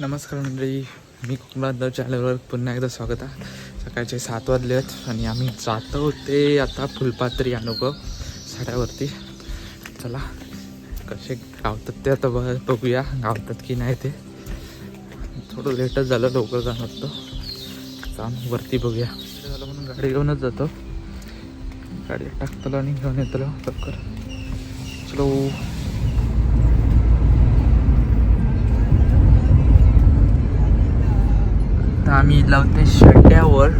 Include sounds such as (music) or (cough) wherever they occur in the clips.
नमस्कार मंडळी मी कोकणात चॅनलवर पुन्हा एकदा स्वागत आहे. सकाळचे सात वाजले आहेत आणि आम्ही जातो ते आता फुलपात्री अनुभव साड्यावरती. चला कसे गावतात ते आता बघ बघूया गावतात की नाही ते. थोडं लेटच झालं लवकर जाणं होतं. काम वरती बघूया. झालं म्हणून गाडी घेऊनच जातो. गाडी टाकतलो आणि घेऊन येतलो लवकर. चलो. आता आम्ही लावते शड्ड्यावर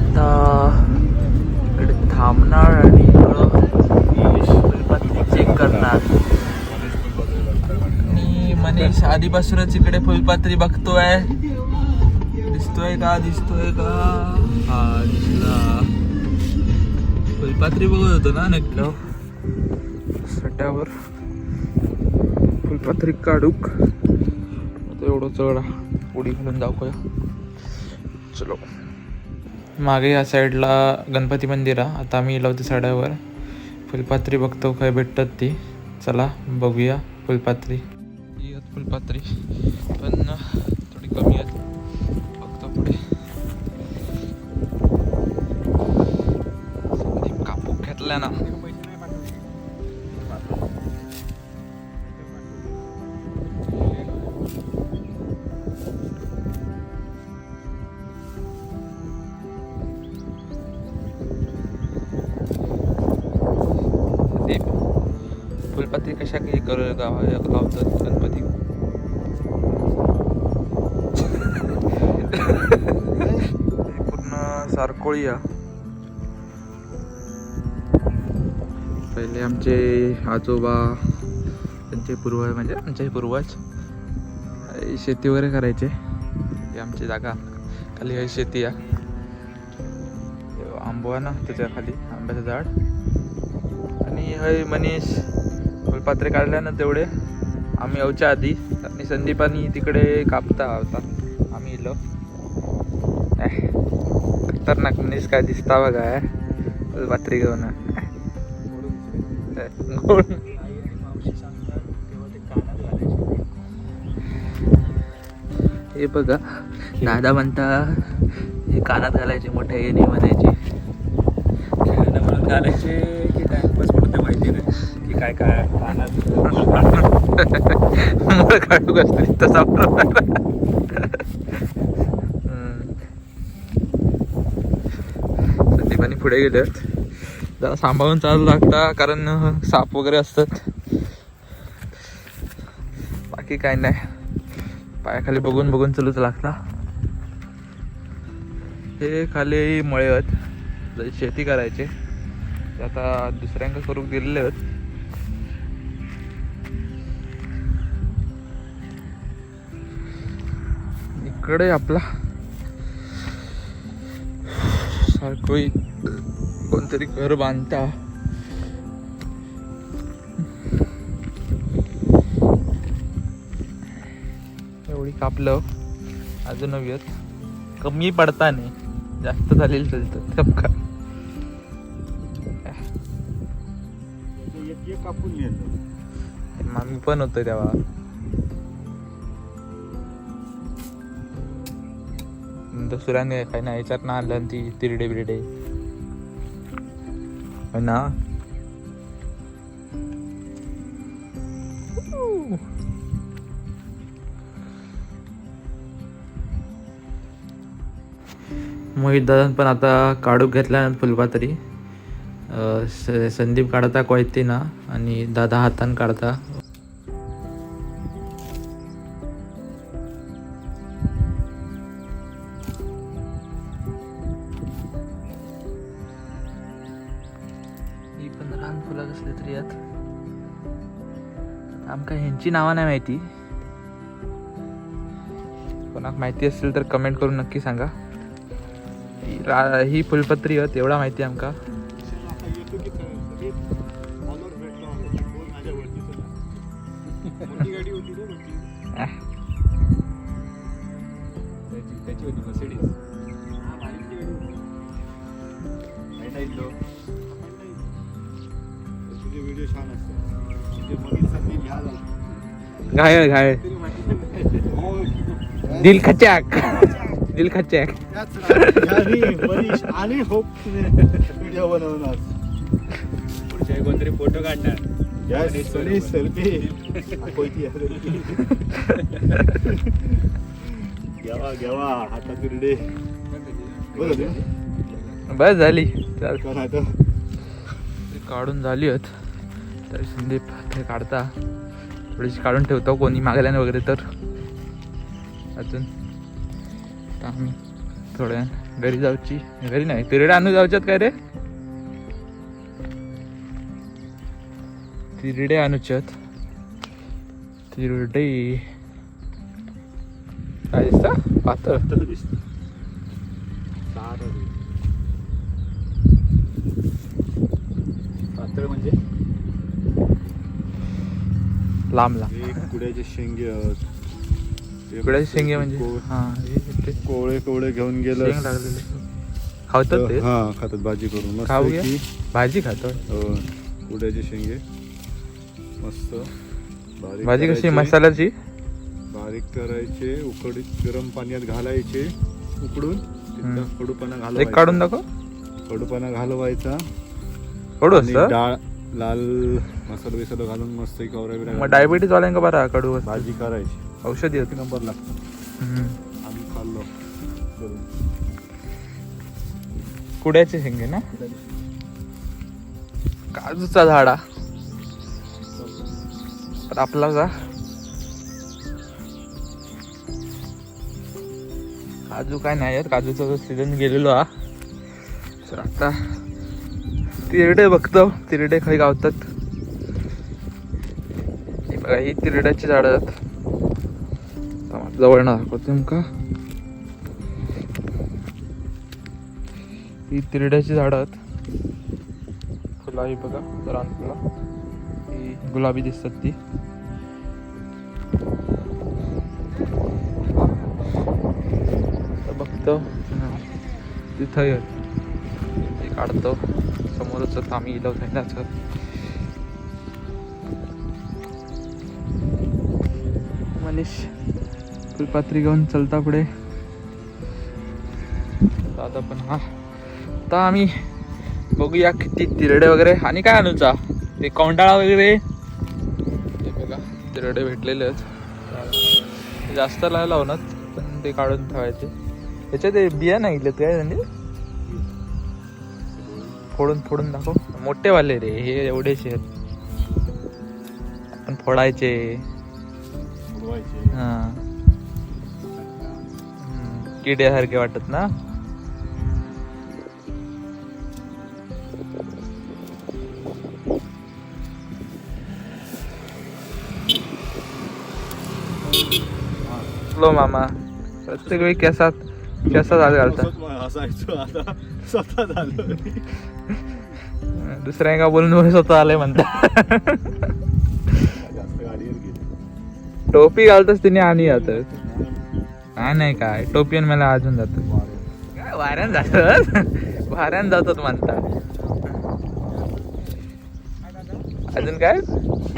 आता इकडे थांबणार आणि फुलपात्री चेक करणार. आणि मनीष आधीपासूनच इकडे फुलपात्री बघतोय. दिसतोय का? दिसतोय का? हा दिसला. फुलपात्री बघत होतो ना नक्की. सट्यावर फुलपात्री काढूक. एवढं चढा. उडी घालून दाखवूया चलो. मागे या साईडला गणपती मंदिर आहे. आता आम्ही लावते साड्यावर फुलपात्री बघतो काय भेटतात ती. चला बघूया फुलपात्री. फुलपात्री पण थोडी कमी आहेत. बघतो पुढे. कापूक घेतल्या ना. करू गाव लावतात गणपती. पूर्ण सारकोळी पहिले आमचे आजोबा त्यांचे पूर्वज म्हणजे आमचे पूर्वज शेती वगैरे करायचे. ही आमची जागा. खाली आहे शेती आहे आंबो आहे ना त्याच्याखाली आंब्याचं झाड. आणि हय मनीष. फुलपात्रे काढल्या ना तेवढे. आम्ही यावच्या आधी. आणि संदीपानी तिकडे कापता होता. आम्ही इलो. खतरनाक मनीष काय दिसता बघा eh. फुलपात्री घेऊन हे बघा दादा म्हणता हे कानात घालायचे मोठ्या येणे म्हणायचे. खेळणं म्हणून घालायचे की टाइमपास बस माहिती नाही की काय काय खाणार (laughs) मला काढू असते तसा प्रकार. पुढे गेलेत जरा सांभाळून चालू लागता कारण साप वगैरे असतात. बाकी काय नाही. पायाखाली बघून बघून चालूच लागता. हे खाली मळे आहेत. शेती करायचे. आता दुसऱ्यांक स्वरूप दिलेले आहेत. इकडे आपला. सारखं कोणतरी घर बांधता. एवढी कापलं. अजून येत कमी पडता नाही जास्त झालेली चालतं एक कापून मामी पण होतं तेव्हा. दुसऱ्याने काही ना याच्यात ना आणलं ती तिरडे बिरडे हो ना मोहित दादा पण आता काढू घेतला फुलपात्री अं, संदीप काढता कोयती ना आणि दादा हातान काढता लहान फुलं कसली तरी यात आमका ह्यांची नावं नाही माहिती. कोणाक माहिती असेल तर कमेंट करून नक्की सांगा. ही रा- ही फुलपत्री आहेत एवढा माहिती आमका. घायल घायल दिल खचाक. दिल खचाक. आणि होप व्हिडिओ बनवणार. पुढच्या कोणतरी फोटो काढणार. सेल्फी घ्यावा घ्यावा हातात बिरडे? बस झाली. काढून झाली आहेत तर संदीप ते काढता. थोडीशी काढून ठेवतो कोणी मागल्याने वगैरे तर. अजून आम्ही थोड्या घरी जाऊची घरी नाही तिरडे आणू जाऊच्यात काय रे? तिरडे आणूच्यात. तिरडे. काय दिसतं? पातळ. तसं पातळ म्हणजे? लांब लांब हे कुड्याचे शेंगे आहेत. इकडे शेंगे म्हणजे? हा कोवळे कोवळे घेऊन शेंग गेलं. लागलेले. खावतात ते? हा खातात भाजी करून. खाऊया? भाजी खातो. हो, कुड्याचे शेंगे. मस्त. बारीक भाजी कशी करायचे. मसाल्याची? बारीक करायचे उकडीत गरम पाण्यात घालायचे उकडून तिथं हम्म. कडूपणा एक घालवायचा. काढून दाखव. कडूपणा घालवायचा. कडू आणि असतं? डाळ लाल मसाला बिसाला घालून मस्त कवरा बिरा मग डायबिटीज वाल्यांका बरा कडू. भाजी करायची. औषधी एक होती नंबर लागतो आम्ही खाल्लो. कुड्याचे शेंगे ना? काजूचा झाडा. तर आपला जा. काजू काय नाही आहेत. काजूचा सीझन गेलेलो हा. तर आता तिरडे बघतो तिरडे खाय गावतात. हे बघा ही तिरड्याची झाडं आहेत. जवळ ना दाखवतो तुमका ही तिरड्याची झाडं आहेत. फुलं ही बघा जरा फुलं. ही गुलाबी दिसतात ती. बघतो. तिथं काढतो. समोरच आता आम्ही इलो जायचं मनीष फुलपात्री घेऊन चलता पुढे. दादा पण हा. आता आम्ही बघूया किती तिरडे वगैरे. आणि काय आणूचा ते कौंडाळा वगैरे? ते बघा तिरडे भेटलेले आहेत. जास्त नाही लावणार पण ते काढून ठेवायचे. त्याच्यात ते बिया नाही काय त्यांनी फोडून फोडून दाखव. मोठे वाले रे हे एवढेचे आहेत. आपण फोडायचे. हा. किड्यासारखे वाटत ना? लो मामा प्रत्येक वेळी केसात केसात हात घालता हसायचो आता. स्वतः झालं दुसऱ्या का बोलून बोलून स्वतः आलंय म्हणता. टोपी घालतच तिने आणि जात काय नाही काय? टोपी आणि मला अजून जात काय वाऱ्यान जातात वाऱ्यान जातात म्हणता. अजून काय?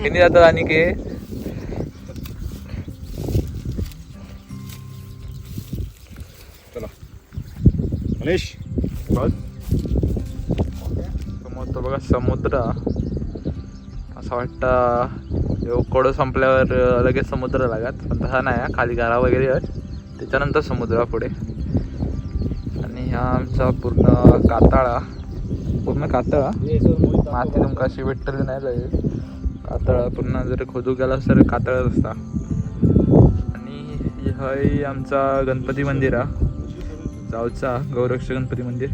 किती जातात आणि के? मनीष बस. समोर बघा समुद्र. असं वाटतं कोडं संपल्यावर लगेच समुद्र लागत पण तसा नाही हा. खाली गारा वगैरे आहेत त्याच्यानंतर समुद्र पुढे. आणि हा आमचा पूर्ण कातळा पूर्ण कातळा? माती तुमका अशी भेटतली नाही लगेच कातळा पूर्ण. जर खोदू गेला तर कातळच असता. आणि हय आमचा गणपती मंदिर आहे. जाऊचा गौरक्ष गणपती मंदिर.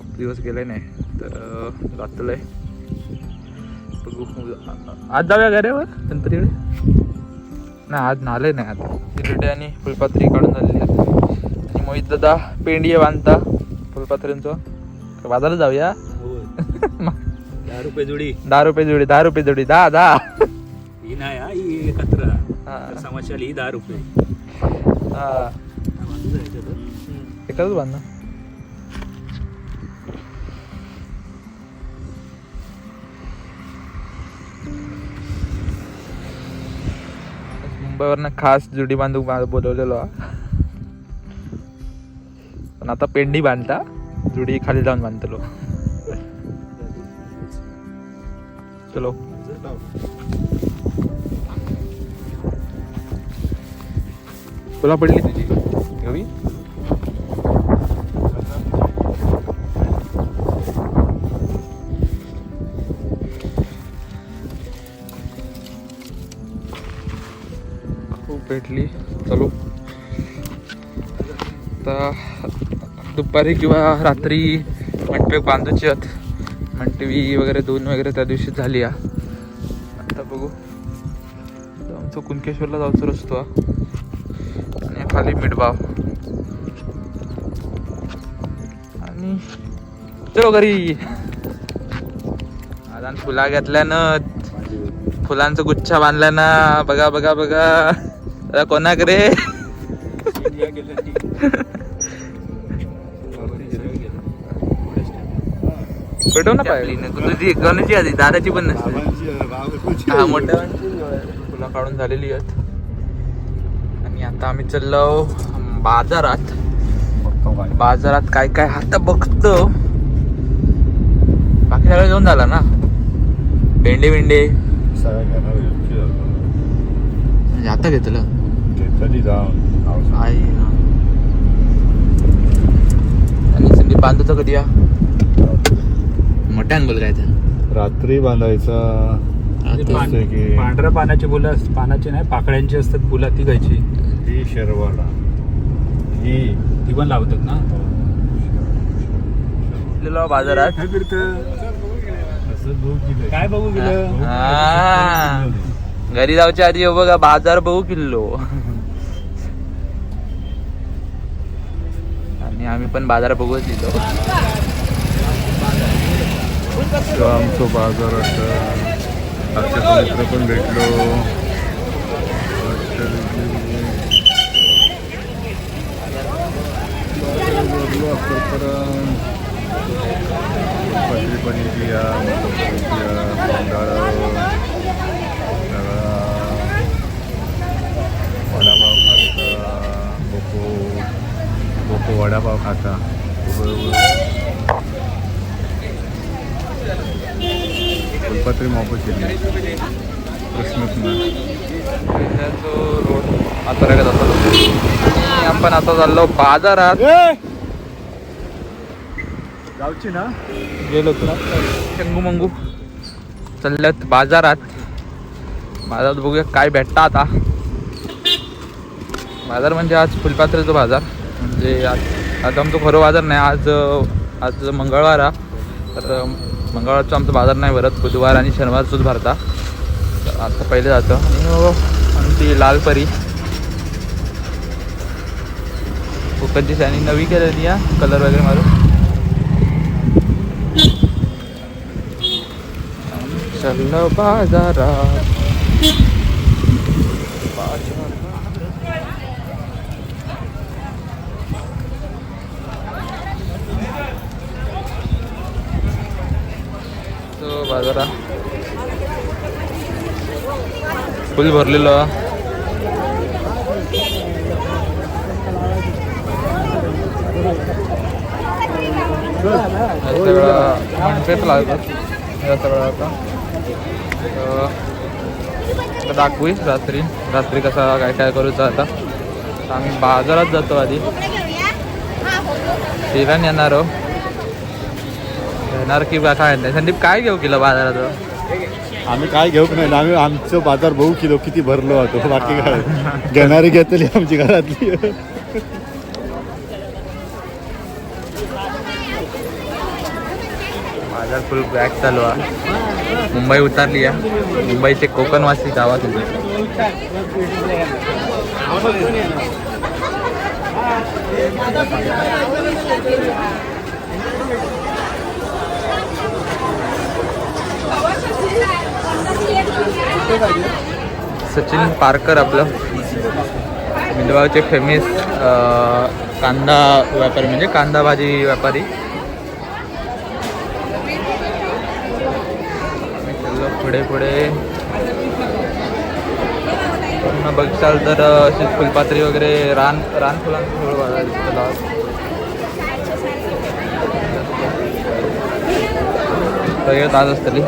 खूप दिवस गेले नाही तर अं, जातलंय बघू आज जाऊया का रे वर गणपतीकडे? नाही आज नाले नाही आता तिरडे आणि फुलपात्री काढून झालेली आणि मोहित दादा पेंडी बांधता फुलपात्र्यांचं बाजारात जाऊया. (laughs) दहा रुपये जोडी. दहा रुपये जोडी दहा रुपये जोडी. दहा दहा ही नाही हा ही एकत्र. दहा रुपये. हा. आहे. एकच बांध मुंबईवरनं खास जुडी बांधू बोलवलेलो हा. पण आता पेंडी बांधता जुडी खाली जाऊन बांधतलो. चलो. तुला पडली तुझी? घेऊ भेटली. चलो. आता दुपारी किंवा रात्री मंटपे बांधूची आहेत. मंटवी वगैरे दोन वगैरे त्या दिवशी झाली हा आता बघू. आमचं कुणकेश्वरला जायचं रस्तो आणि खाली मिडबाव. आणि चलो घरी. आता फुला घेतल्यानं फुलांचं गुच्छा बांधल्यानं. बघा बघा बघा. आता कोणाक रे पेटव ना पाय. तुझी कोणाची आधी दादाची पण नसते. हा मोठ्या फुलं काढून झालेली आहेत. आणि आता आम्ही चाललो बाजारात. बाजारात काय काय आता बघतो. बाकी सगळं घेऊन झाला ना? भेंडे भेंडे. म्हणजे आता घेतलं. कधी जाऊन. आई ना. आणि संदीप बांधतो कधी या? मोठ्यान बोल काय तर रात्री बांधायचा जसं की पांढऱ्या पानाची फुलं पानाची नाही पाकळ्यांची असतात फुलं ती घ्यायची. ही शेरवाला. ही ती पण लावतात ना? बाजारात काय बघू गेलं हा. घरी जाऊच्या आधी हो बघा बाजार बघू किल्लो आणि आम्ही पण बाजार बघूच दिलो आमचं बाजारात असं मित्र पण भेटलो. पनीर अक्कलपर्यंत पत्री पनीरची या तांदळ सगळा वडापाव खाता बोको बोको वडापाव खाता. फुलपत्री मोफत केली प्रश्नच नाही रोड आता जातो आणि आपण आता चाललो बाजारात गावची ना? गेलो तुला. चंगू मंगू. चालल्यात बाजारात. बाजारात बघूया काय भेटतं आता. बाजार म्हणजे आज फुलपात्र्याचा बाजार. म्हणजे आज आज आमचं खरं बाजार नाही. आज आज मंगळवार हा. तर मंगळवारचा आमचा बाजार नाही भरत. बुधवार आणि शनिवारचंच भरता. तर आता पहिले जातं. आणि ती लाल परी. कोकणची सॅनी नवी केलेली या. कलर वगैरे मारून. चल बाजारात. तो बाजारात. फुल भरलेलं. सगळं म्हणतेच लागतं हे सगळं आता. दाखवूच रात्री. रात्री कसा काय काय करूचं आता. आम्ही बाजारात जातो आधी. शिरण येणार हो. येणार की बा काय नाही. संदीप काय घेऊ किलो बाजारात? आम्ही काय घेऊ नाही? आम्ही आमचं बाजार बघू किलो किती भरलो होतो बाकी काय? घेणारी घेतली आमची घरातली. बाजार फुल बॅग चालू आहे मुंबई उतरली आहे मुंबईचे कोकणवासी गावात सचिन पारकर आपलं. मिंदवाचे फेमस कांदा व्यापारी म्हणजे कांदा भाजी व्यापारी पुढे पुढे पूर्ण बघशाल तर अशी फुलपात्री वगैरे रान रान फुलांचं सगळं बघायला दिसतं तलावात. आज असतली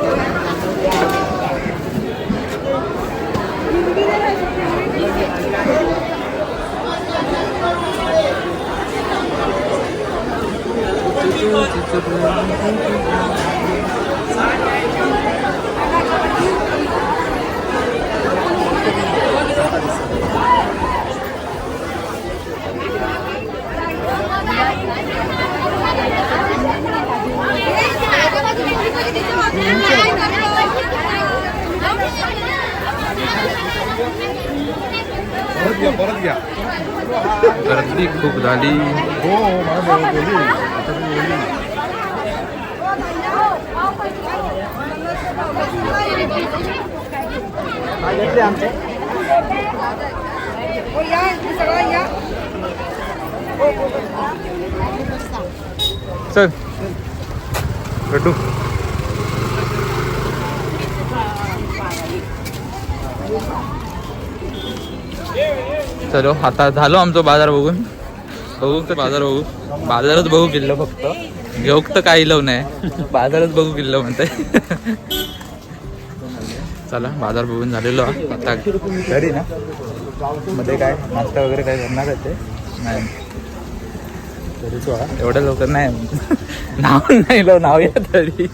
गर्दी खूप झाली हो हो मला आता ती बोलली चल. भेटू चलो आता झालो आमचं बाजार बघून. बघू तर बाजार बघू. बाजारच बघू किल्लो फक्त. घेऊ तर काही लव नाही. बाजारच बघू किल्लो म्हणते चला बाजार बघून झालेलो. आता घरी ना? मध्ये काय? नाश्ता वगैरे काय करणार आहे ते? नाही. तरीच वा एवढ्या लवकर नाही. (laughs) नाव नाही लो नाव या तरी.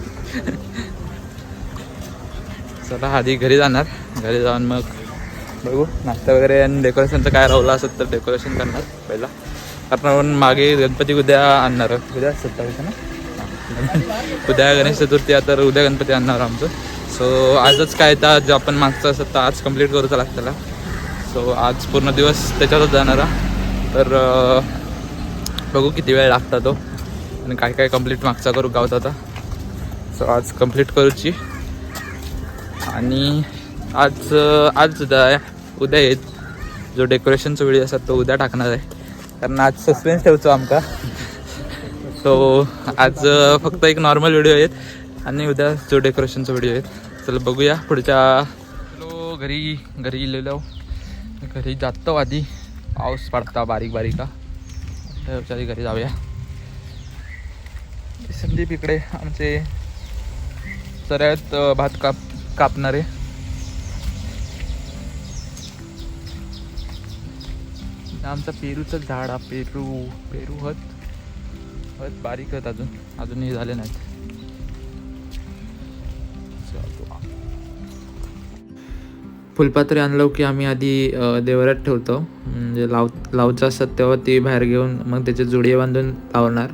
चला आधी घरी जाणार. घरी जाऊन मग बघू. नाश्ता वगैरे आणि डेकोरेशनचं काय राहिलं असेल तर डेकोरेशन करणार पहिला. कारण मागे गणपती उद्या आणणार उद्या सत्तावीस ना? उद्या गणेश चतुर्थी आहे तर उद्या गणपती आणणार आमचं. सो आजच काय तर आज आपण मागचा असं तर आज कंप्लीट करूचा लागतं सो आज पूर्ण दिवस त्याच्यातच जाणार तर बघू किती वेळ लागता तो. आणि काय काय कंप्लीट मागचा करू गावत आता. सो आज कंप्लीट करूची. आणि आज आज उद्या उद्या येत जो डेकोरेशनचा व्हिडिओ असतात तो उद्या टाकणार आहे. कारण आज सस्पेन्स ठेवतो आमका सो आज फक्त एक नॉर्मल व्हिडिओ आहेत आणि उद्या जो डेकोरेशनचा व्हिडिओ आहे चला बघूया पुढच्या हॅलो घरी घरी गेलेलो घरी जातो आधी. पाऊस पडता बारीक बारीक. का घरी जाऊया. संदीप इकडे आमचे सऱ्यात भात काप कापणारे. आमचा पेरूचं झाड आहे पेरू पेरू हत हत बारीक हत अजून. अजूनही झाले नाहीत. फुलपात्री आणलो की आम्ही आधी देवरात ठेवतो. म्हणजे लाव लावचं असतात तेव्हा ती बाहेर घेऊन मग त्याचे जुडे बांधून लावणार.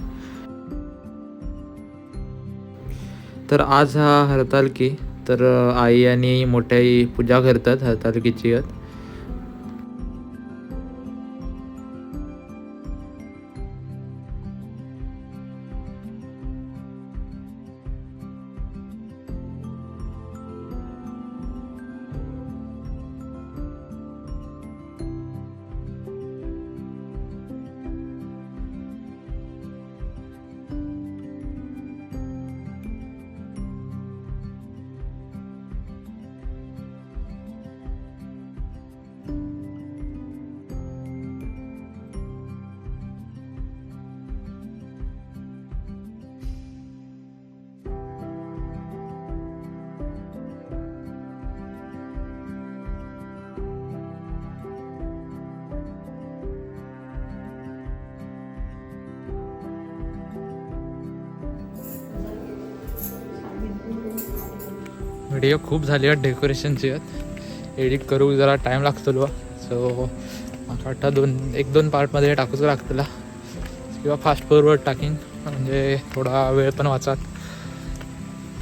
तर आज हा हरतालकी. तर आई आणि मोठ्याई पूजा करतात हरतालकीची. व्हिडिओ खूप झाली आहेत डेकोरेशनची आहेत. एडिट करू जरा टाईम लागतो सो मला वाटतं दोन एक दोन पार्टमध्ये टाकूच लागतला किंवा फास्ट फॉरवर्ड टाकीन म्हणजे थोडा वेळ पण वाचात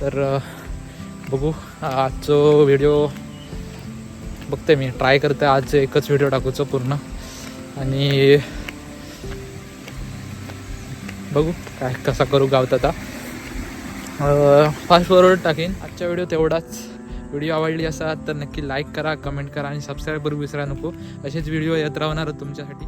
तर बघू. आजचो व्हिडिओ बघते मी. ट्राय करते. आज एकच व्हिडिओ टाकूचं पूर्ण. आणि बघू काय कसा करू गावत आता. फास्ट फॉरवर्ड टाकेन. आजच्या व्हिडिओ तेवढाच. व्हिडिओ आवडली असा तर नक्की लाईक करा कमेंट करा आणि सबस्क्राईब करू विसरा नको. असेच व्हिडिओ येत राहणार तुमच्यासाठी.